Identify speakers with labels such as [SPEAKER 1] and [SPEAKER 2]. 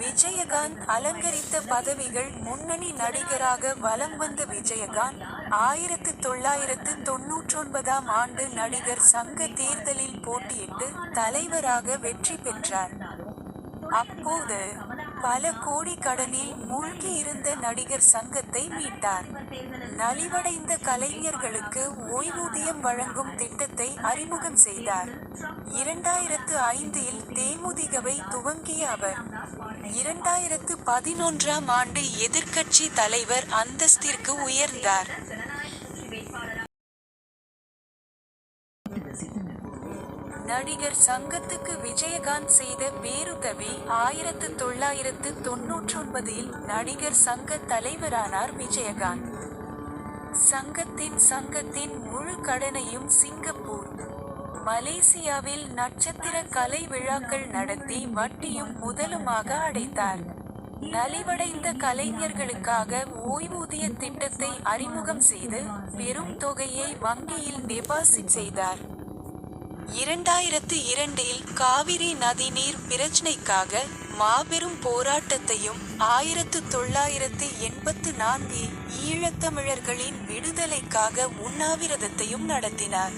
[SPEAKER 1] விஜயகாந்த் அலங்கரித்த பதவிகள் முன்னணி நடிகராக வலம் வந்த விஜயகாந்த் ஆயிரத்து தொள்ளாயிரத்து தொன்னூற்றொன்பதாம் ஆண்டு நடிகர் சங்க தேர்தலில் போட்டியிட்டு தலைவராக வெற்றி பெற்றார். அப்போது பல கோடி கடனில் மூழ்கி இருந்த நடிகர் சங்கத்தை மீட்டார். நலிவடைந்த கலைஞர்களுக்கு ஓய்வூதியம் வழங்கும் திட்டத்தை அறிமுகம் செய்தார். இரண்டாயிரத்து ஐந்தில் தேமுதிகவை துவங்கிய அவர் இரண்டாயிரத்து பதினொன்றாம் ஆண்டு எதிர்க்கட்சி தலைவர் அந்தஸ்திற்கு உயர்ந்தார். நடிகர் சங்கத்துக்கு விஜயகாந்த் செய்த பேருதவி ஆயிரத்து தொள்ளாயிரத்து தொன்னூற்றொன்பதில் நடிகர் சங்க தலைவரானார் விஜயகாந்த். சங்கத்தின் சங்கத்தின் முழு கடனையும் சிங்கப்பூர். மலேசியாவில் நட்சத்திர கலை விழாக்கள் நடத்தி வட்டியும் முதலுமாக அடைத்தார். நலிவடைந்த கலைஞர்களுக்காக ஓய்வூதிய திட்டத்தை அறிமுகம் செய்து பெரும் தொகையை வங்கியில் டெபாசிட் செய்தார். இரண்டாயிரத்து இரண்டில் காவிரி நதிநீர் பிரச்சினைக்காக மாபெரும் போராட்டத்தையும் ஆயிரத்து தொள்ளாயிரத்து எண்பத்து நான்கில் ஈழத்தமிழர்களின் விடுதலைக்காக உண்ணாவிரதத்தையும் நடத்தினார்.